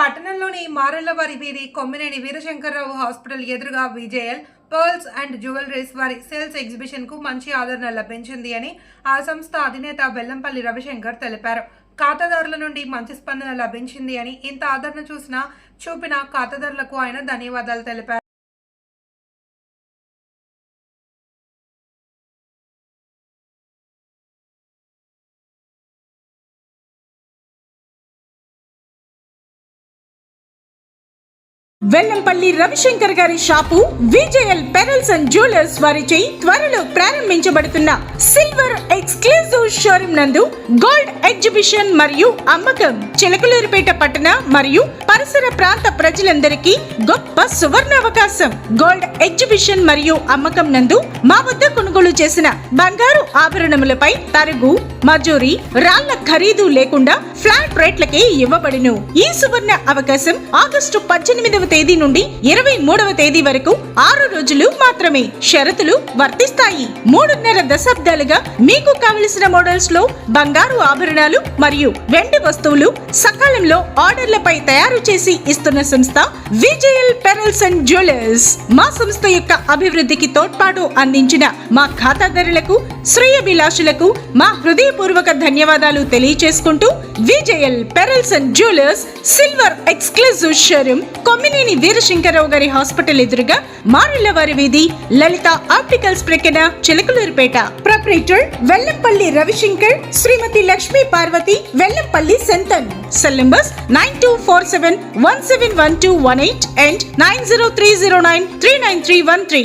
పట్టణంలోని మారెళ్ళవారి వీధి కొమ్మినేని వీరశంకర్రావు హాస్పిటల్ ఎదురుగా విజేఎల్ పర్ల్స్ అండ్ జ్యువెలరీస్ వారి సేల్స్ ఎగ్జిబిషన్కు మంచి ఆదరణ లభించింది అని ఆ సంస్థ అధినేత బెల్లంపల్లి రవిశంకర్ తెలిపారు. ఖాతాదారుల నుండి మంచి స్పందన లభించింది అని ఇంత ఆదరణ చూసిన చూపిన ఖాతాదారులకు ఆయన ధన్యవాదాలు తెలిపారు. వెల్లంపల్లి రవిశంకర్ గారి shop VJL pearls and jewellers వారిచే త్వరలో ప్రారంభించబడుతున్న సిల్వర్ ఎక్స్క్లూజివ్ షోరూమ్ నందు గోల్డ్ ఎగ్జిబిషన్ మరియు అమ్మకం. చిలకలూరిపేట పట్టణ మరియు పరిసర ప్రాంత ప్రజలందరికీ గొప్ప సువర్ణ అవకాశం. గోల్డ్ ఎగ్జిబిషన్ మరియు అమ్మకం నందు మా వద్ద కొనుగోలు చేసిన బంగారు ఆభరణములపై తరుగు మజూరి రాళ్ళ ఖరీదు లేకుండా ఫ్లాట్ రేట్లకే ఇవ్వబడును. ఈ సువర్ణ అవకాశం ఆగస్టు పద్దెనిమిదవ తేదీ నుండి ఇరవై మూడవ తేదీ వరకు ఆరు రోజులు మాత్రమే షరతులు వర్తిస్తాయి. మూడున్నర దశాబ్దాలుగా మీకు కావలసిన మోడల్స్లో బంగారు ఆభరణాలు మరియు వెండి వస్తువులు సకాలంలో ఆర్డర్లపై తయారు చేసి ఇస్తున్న సంస్థ విజయల్ పెరల్స్ అండ్ జ్యువెలర్స్. మా సంస్థ యొక్క అభివృద్ధికి తోడ్పాటు అందించిన మా ఖాతాదారులకు శ్రేయభిలాషులకు మా హృదయపూర్వక ధన్యవాదాలు తెలియచేసుకుంటూ VJL pearls and jewellers silver exclusive showroom Kommineni Veerashankar Rao గారి హాస్పిటల్ ఎదురుగా మారెళ్ళవారి వీధి లలిత ఆప్టికల్స్ ప్రక్కన Chilakaluripet. Proprietor Vellampalli Ravishankar Shrimati Lakshmi Parvathi Vellampalli Senthan. Cell numbers nine two four seven one seven one two one eight and nine zero three zero nine three nine three one three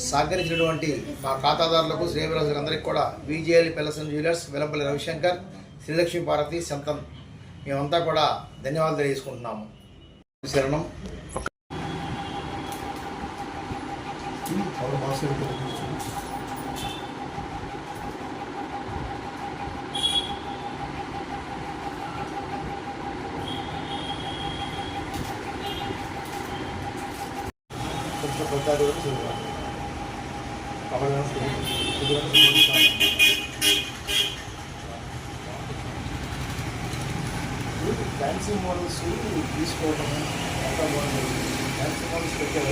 సహకరించినటువంటి మా ఖాతాదారులకు శ్రేయభిలాసులకు అందరికీ కూడా VJL pearls and jewellers Vellampalli Ravishankar Srilakshmi Bharathi Santhan మేమంతా కూడా ధన్యవాదాలు తెలియజేసుకుంటున్నాము. శరణం. ఫ్యాన్సీ మోడల్స్ తీసుకోవటం అంతా బాగుంటుంది ఫ్యాన్సీ మోడల్స్ పెట్టే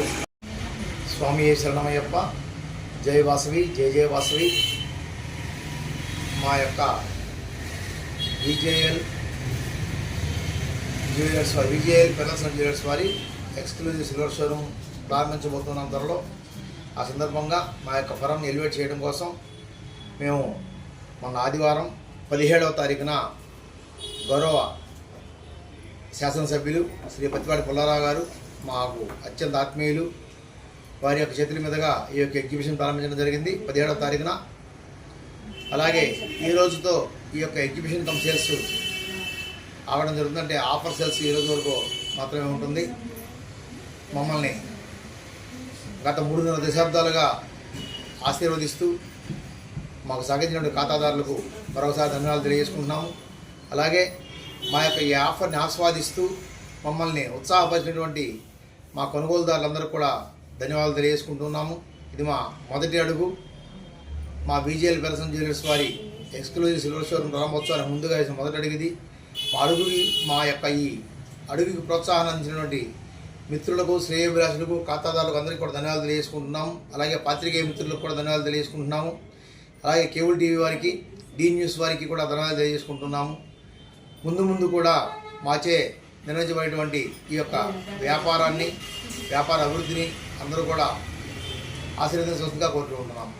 స్వామి ఏ శరణమయ్యప్ప? జై వాసవి జయ జయ వాసవి. మా యొక్క విజేఎల్ జ్యువెలర్స్ వారి విజేఎల్ పెల్లస్ జ్యువెలర్స్ వారి ఎక్స్క్లూజివ్ సిల్వర్ షోరూమ్ ప్రారంభించబోతున్నాం త్వరలో. ఆ సందర్భంగా మా యొక్క ఫరంని ఎలివేట్ చేయడం కోసం మేము మొన్న ఆదివారం పదిహేడవ తారీఖున గౌరవ శాసనసభ్యులు శ్రీ పత్తిపాటి పుల్లారావు గారు మాకు అత్యంత ఆత్మీయులు వారి యొక్క చేతుల మీదుగా ఈ యొక్క ఎగ్జిబిషన్ ప్రారంభించడం జరిగింది. పదిహేడవ తారీఖున. అలాగే ఈ రోజుతో ఈ యొక్క ఎగ్జిబిషన్ కమ్ సేల్స్ ఆగడం జరుగుతుంది అంటే ఆఫర్ సేల్స్ ఈ రోజు వరకు మాత్రమే ఉంటుంది. మమ్మల్ని గత మూడున్నర దశాబ్దాలుగా ఆశీర్వదిస్తూ మాకు సహకరించినటువంటి ఖాతాదారులకు మరొకసారి ధన్యవాదాలు తెలియజేసుకుంటున్నాము. అలాగే మా యొక్క ఈ ఆఫర్ని ఆస్వాదిస్తూ మమ్మల్ని ఉత్సాహపరిచినటువంటి మా కొనుగోలుదారులందరూ కూడా ధన్యవాదాలు తెలియజేసుకుంటున్నాము. ఇది మా మొదటి అడుగు. మా బీజేఎల్ పెరసన్ జ్యువెలర్స్ వారి ఎక్స్క్లూజివ్ సిల్వర్ షోరూమ్ ప్రారంభోత్సవానికి ముందుగా వేసిన మొదటి అడుగుది మా అడుగుకి మా యొక్క ఈ అడుగుకి ప్రోత్సాహం అందించినటువంటి మిత్రులకు శ్రేయభిలాషులకు ఖాతాదారులకు అందరికీ కూడా ధన్యవాదాలు తెలియజేసుకుంటున్నాం. అలాగే పాత్రికేయ మిత్రులకు కూడా ధన్యవాదాలు తెలియజేసుకుంటున్నాము. అలాగే కేబుల్ టీవీ వారికి డీ న్యూస్ వారికి కూడా ధన్యవాదాలు తెలియజేసుకుంటున్నాము. ముందు ముందు కూడా మాచే నిర్వహించబడేటువంటి ఈ యొక్క వ్యాపారాన్ని వ్యాపార అభివృద్ధిని అందరూ కూడా ఆశీర్వదించవలసిందిగా కోరుకుంటున్నాము.